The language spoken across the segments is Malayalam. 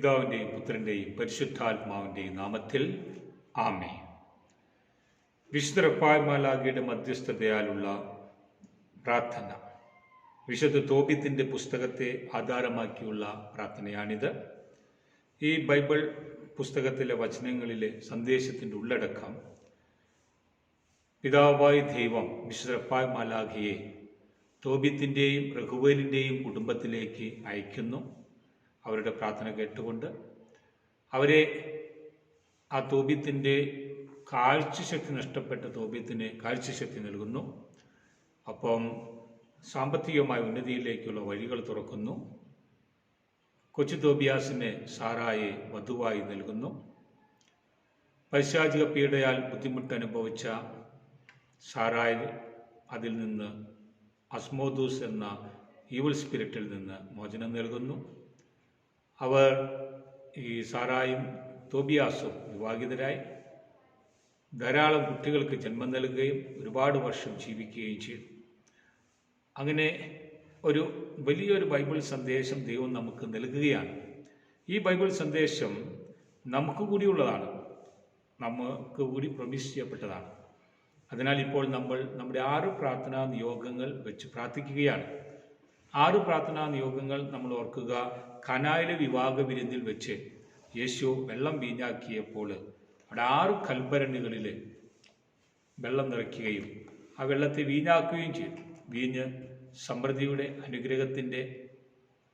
പിതാവിന്റെയും പുത്രന്റെയും പരിശുദ്ധാത്മാവിന്റെയും നാമത്തിൽ ആമേ വിശുദ്ധ റഫായ്മാലാഗിയുടെ മധ്യസ്ഥതയാലുള്ള പ്രാർത്ഥന. വിശുദ്ധ തോബിത്തിന്റെ പുസ്തകത്തെ ആധാരമാക്കിയുള്ള പ്രാർത്ഥനയാണിത്. ഈ ബൈബിൾ പുസ്തകത്തിലെ വചനങ്ങളിലെ സന്ദേശത്തിന്റെ ഉള്ളടക്കം പിതാവായ ദൈവം വിശുദ്ധ റഫായ്മാലാഖിയെ തോബിത്തിന്റെയും റഘുവേലിന്റെയും കുടുംബത്തിലേക്ക് അയക്കുന്നു അവരുടെ പ്രാർത്ഥന കേട്ടുകൊണ്ട് അവരെ ആ തോബിത്തിന്റെ കാഴ്ചശക്തി നഷ്ടപ്പെട്ട തോബിത്തിന് കാഴ്ചശക്തി നൽകുന്നു. അപ്പം സാമ്പത്തികമായ ഉന്നതിയിലേക്കുള്ള വഴികൾ തുറക്കുന്നു. കൊച്ചു തോബിയാസിനെ സാറായെ വധുവായി നൽകുന്നു. പൈശാചിക പീഡയാൽ ബുദ്ധിമുട്ട് അനുഭവിച്ച സാറായി അതിൽ നിന്ന് അസ്മോദൂസ് എന്ന ഈവൽ സ്പിരിറ്റിൽ നിന്ന് മോചനം നൽകുന്നു. അവർ ഈ സാറായും തോബിയാസും വിവാഹിതരായി. ധാരാളം കുട്ടികൾക്ക് ജന്മം നൽകുകയും ഒരുപാട് വർഷം ജീവിക്കുകയും ചെയ്തു. അങ്ങനെ ഒരു വലിയൊരു ബൈബിൾ സന്ദേശം ദൈവം നമുക്ക് നൽകുകയാണ്. ഈ ബൈബിൾ സന്ദേശം നമുക്ക് കൂടിയുള്ളതാണ്. നമുക്ക് കൂടി പ്രൊമിസ് ചെയ്യപ്പെട്ടതാണ്. അതിനാൽ ഇപ്പോൾ നമ്മൾ നമ്മുടെ ആറ് പ്രാർത്ഥനാ നിയോഗങ്ങൾ വെച്ച് പ്രാർത്ഥിക്കുകയാണ്. ആറ് പ്രാർത്ഥനാ നിയോഗങ്ങൾ നമ്മൾ ഓർക്കുക. കനായിലെ വിവാഹ വിരുന്നിൽ വെച്ച് യേശു വെള്ളം വീഞ്ഞാക്കിയപ്പോൾ അവിടെ ആറ് കൽഭരണികളിൽ വെള്ളം നിറയ്ക്കുകയും ആ വെള്ളത്തെ വീഞ്ഞാക്കുകയും ചെയ്തു. വീഞ്ഞ് സമൃദ്ധിയുടെ അനുഗ്രഹത്തിന്റെ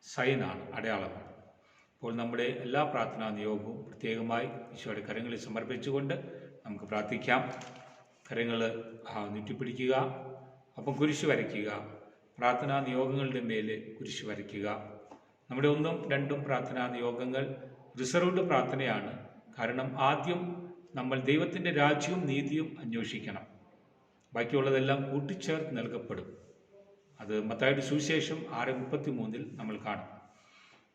സൈനാണ് അടയാളമാണ്. അപ്പോൾ നമ്മുടെ എല്ലാ പ്രാർത്ഥനാ നിയോഗവും പ്രത്യേകമായി ഈശോയുടെ കരങ്ങളിൽ സമർപ്പിച്ചുകൊണ്ട് നമുക്ക് പ്രാർത്ഥിക്കാം. കരങ്ങൾ നീട്ടിപ്പിടിക്കുക അപ്പം കുരിശ് വരയ്ക്കുക പ്രാർത്ഥനാ നിയോഗങ്ങളുടെ മേൽ കുരിശ് വരയ്ക്കുക. നമ്മുടെ ഒന്നും രണ്ടും പ്രാർത്ഥനാ നിയോഗങ്ങൾ റിസർവ്ഡ് പ്രാർത്ഥനയാണ്. കാരണം ആദ്യം നമ്മൾ ദൈവത്തിന്റെ രാജ്യവും നീതിയും അന്വേഷിക്കണം. ബാക്കിയുള്ളതെല്ലാം കൂട്ടിച്ചേർത്ത് നൽകപ്പെടും. അത് മത്തായുടെ സുവിശേഷം ആറ് മുപ്പത്തി മൂന്നിൽ നമ്മൾ കാണും.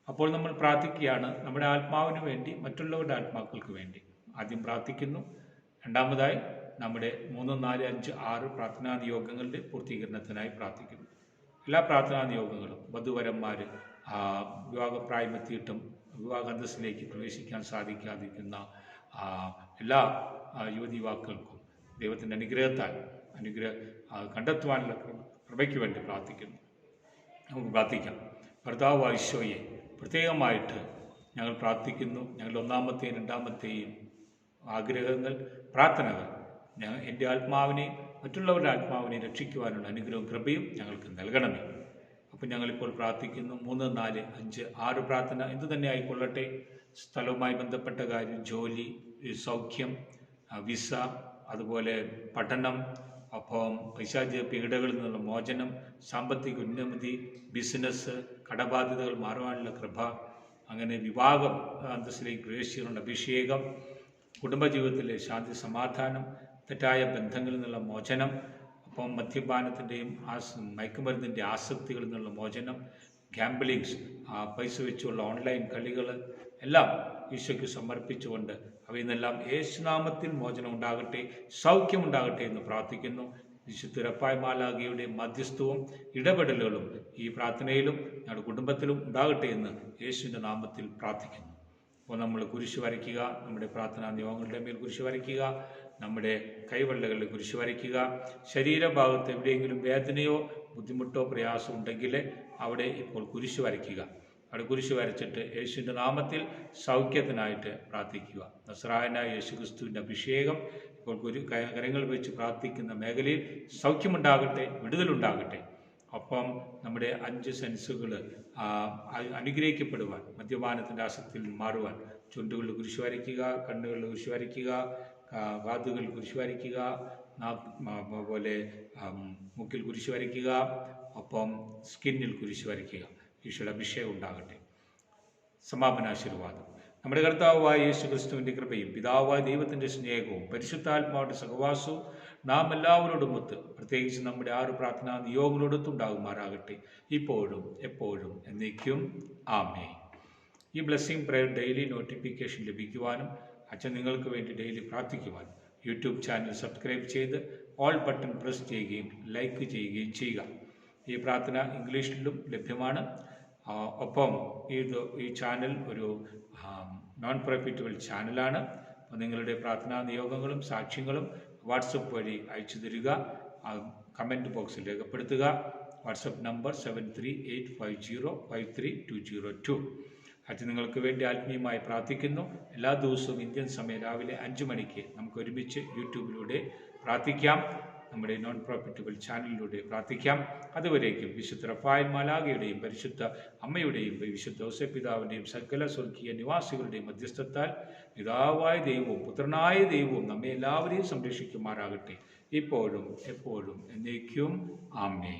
അപ്പോൾ നമ്മൾ പ്രാർത്ഥിക്കുകയാണ് നമ്മുടെ ആത്മാവിന് വേണ്ടി മറ്റുള്ളവരുടെ ആത്മാക്കൾക്ക് വേണ്ടി. ആദ്യം പ്രാർത്ഥിക്കുന്നു. രണ്ടാമതായി നമ്മുടെ മൂന്ന് നാല് അഞ്ച് ആറ് പ്രാർത്ഥനാ നിയോഗങ്ങളുടെ പൂർത്തീകരണത്തിനായി പ്രാർത്ഥിക്കുന്നു. എല്ലാ പ്രാർത്ഥനാ നിയോഗങ്ങളും വധുവരന്മാർ വിവാഹപ്രായമെത്തിയിട്ടും വിവാഹ അന്തസ്സിലേക്ക് പ്രവേശിക്കാൻ സാധിക്കാതിരിക്കുന്ന എല്ലാ യുവതി യുവാക്കൾക്കും ദൈവത്തിന്റെ അനുഗ്രഹത്താൽ അനുഗ്രഹ കണ്ടെത്തുവാനുള്ള കൃപയ്ക്ക് വേണ്ടി പ്രാർത്ഥിക്കുന്നു. നമുക്ക് പ്രാർത്ഥിക്കാം. ഭർത്താവ് ഈശോയെ പ്രത്യേകമായിട്ട് ഞങ്ങൾ പ്രാർത്ഥിക്കുന്നു. ഞങ്ങളുടെ ഒന്നാമത്തെയും രണ്ടാമത്തെയും ആഗ്രഹങ്ങൾ പ്രാർത്ഥനകൾ ഞങ്ങൾ എന്റെ ആത്മാവിനെ മറ്റുള്ളവരുടെ ആത്മാവിനെ രക്ഷിക്കുവാനുള്ള അനുഗ്രഹവും കൃപയും ഞങ്ങൾക്ക് നൽകണമേ. അപ്പം ഞങ്ങളിപ്പോൾ പ്രാർത്ഥിക്കുന്നു. മൂന്ന് നാല് അഞ്ച് ആറ് പ്രാർത്ഥന എന്തു തന്നെ ആയിക്കൊള്ളട്ടെ. സ്ഥലവുമായി ബന്ധപ്പെട്ട കാര്യം ജോലി സൗഖ്യം വിസ അതുപോലെ പഠനം അപ്പം പൈശാചിക പീഡകളിൽ നിന്നുള്ള മോചനം സാമ്പത്തിക ഉന്നമതി ബിസിനസ് കടബാധ്യതകൾ മാറുവാനുള്ള കൃപ അങ്ങനെ വിവാഹം അന്തസ്സിലേക്ക് പ്രവേശിക്കാനുള്ള അഭിഷേകം കുടുംബജീവിതത്തിലെ ശാന്തി സമാധാനം തെറ്റായ ബന്ധങ്ങളിൽ നിന്നുള്ള മോചനം അപ്പം മദ്യപാനത്തിന്റെയും ആസ് മയക്കുമരുന്നിന്റെ ആസക്തികളിൽ നിന്നുള്ള മോചനം ഗാംബിളിങ്സ് പൈസ വെച്ചുള്ള ഓൺലൈൻ കളികൾ എല്ലാം ഈശോയ്ക്ക് സമർപ്പിച്ചുകൊണ്ട് അവയിൽ നിന്നെല്ലാം യേശുനാമത്തിൽ മോചനം ഉണ്ടാകട്ടെ സൗഖ്യം ഉണ്ടാകട്ടെ എന്ന് പ്രാർത്ഥിക്കുന്നു. വിശുദ്ധ റപ്പായ് മാലാഖയുടെ മധ്യസ്ഥവും ഇടപെടലുകളും ഈ പ്രാർത്ഥനയിലും ഞങ്ങളുടെ കുടുംബത്തിലും ഉണ്ടാകട്ടെ എന്ന് യേശുവിന്റെ നാമത്തിൽ പ്രാർത്ഥിക്കുന്നു. അപ്പോൾ നമ്മൾ കുരിശ് വരയ്ക്കുക നമ്മുടെ പ്രാർത്ഥനാ നിയമങ്ങളുടെ മേൽ കുരിശ് വരയ്ക്കുക നമ്മുടെ കൈവെള്ളകളിൽ കുരിശ് വരയ്ക്കുക. ശരീരഭാഗത്ത് എവിടെയെങ്കിലും വേദനയോ ബുദ്ധിമുട്ടോ പ്രയാസമോ ഉണ്ടെങ്കിൽ അവിടെ ഇപ്പോൾ കുരിശ് വരയ്ക്കുക. അവിടെ കുരിശ് വരച്ചിട്ട് യേശുവിന്റെ നാമത്തിൽ സൗഖ്യത്തിനായിട്ട് പ്രാർത്ഥിക്കുക. നസ്രായനായ യേശു ക്രിസ്തുവിന്റെ അഭിഷേകം ഇപ്പോൾ കുരു കരങ്ങൾ വെച്ച് പ്രാർത്ഥിക്കുന്ന മേഖലയിൽ സൗഖ്യമുണ്ടാകട്ടെ വിടുതലുണ്ടാകട്ടെ. ഒപ്പം നമ്മുടെ അഞ്ച് സെൻസുകൾ അനുഗ്രഹിക്കപ്പെടുവാൻ മദ്യപാനത്തിന്റെ ആസക്തിയിൽ മാറുവാൻ. ചുണ്ടുകളിൽ കുരിശ് വരയ്ക്കുക കണ്ണുകളിൽ കുരിശ് വരയ്ക്കുക കാ- കാതുകളിൽ കുരിശ് വരയ്ക്കുക പോലെ മുക്കിൽ കുരിശ് വരയ്ക്കുക ഒപ്പം സ്കിന്നിൽ കുരിശ് വരയ്ക്കുക ഈശോയുടെ അഭിഷേകം ഉണ്ടാകട്ടെ. സമാപനാശീർവാദം നമ്മുടെ കർത്താവായ യേശു ക്രിസ്തുവിന്റെ കൃപയും പിതാവായ ദൈവത്തിന്റെ സ്നേഹവും പരിശുദ്ധാത്മാവിന്റെ സഹവാസവും നാം എല്ലാവരോടും ഒത്ത് പ്രത്യേകിച്ച് നമ്മുടെ ആറ് പ്രാർത്ഥനാ നിയോഗങ്ങളോടൊത്തുണ്ടാകുമാറാകട്ടെ ഇപ്പോഴും എപ്പോഴും എന്നേക്കും. ആമേ ഈ ബ്ലെസ്സിങ് പ്രയർ ഡെയിലി നോട്ടിഫിക്കേഷൻ ലഭിക്കുവാനും അച്ഛൻ നിങ്ങൾക്ക് വേണ്ടി ഡെയിലി പ്രാർത്ഥിക്കുവാൻ യൂട്യൂബ് ചാനൽ സബ്സ്ക്രൈബ് ചെയ്ത് ഓൾ ബട്ടൺ പ്രസ് ചെയ്യുകയും ലൈക്ക് ചെയ്യുകയും ചെയ്യുക. ഈ പ്രാർത്ഥന ഇംഗ്ലീഷിലും ലഭ്യമാണ്. ഒപ്പം ഇത് ഈ ചാനൽ ഒരു നോൺ പ്രോഫിറ്റബിൾ ചാനലാണ് അപ്പോൾ നിങ്ങളുടെ പ്രാർത്ഥനാ നിയോഗങ്ങളും സാക്ഷ്യങ്ങളും വാട്സപ്പ് വഴി അയച്ചു തരിക. കമന്റ് ബോക്സിൽ രേഖപ്പെടുത്തുക. WhatsApp number seven three eight five zero five three two zero two അച്ഛൻ നിങ്ങൾക്ക് വേണ്ടി ആത്മീയമായി പ്രാർത്ഥിക്കുന്നു. എല്ലാ ദിവസവും ഇന്ത്യൻ സമയം രാവിലെ അഞ്ച് മണിക്ക് നമുക്ക് ഒരുമിച്ച് യൂട്യൂബിലൂടെ പ്രാർത്ഥിക്കാം. നമ്മുടെ നോൺ പ്രോഫിറ്റബിൾ ചാനലിലൂടെ പ്രാർത്ഥിക്കാം. അതുവരേക്കും വിശുദ്ധ റഫായൽ മാലാഗയുടെയും പരിശുദ്ധ അമ്മയുടെയും വിശുദ്ധ ഔസപിതാവിന്റെയും സകല സ്വർഗീയ നിവാസികളുടെയും മധ്യസ്ഥത്താൽ പിതാവായ ദൈവവും പുത്രനായ ദൈവവും നമ്മെ എല്ലാവരെയും സംരക്ഷിക്കുമാറാകട്ടെ. ഇപ്പോഴും എപ്പോഴും എന്നേക്കും. ആമേ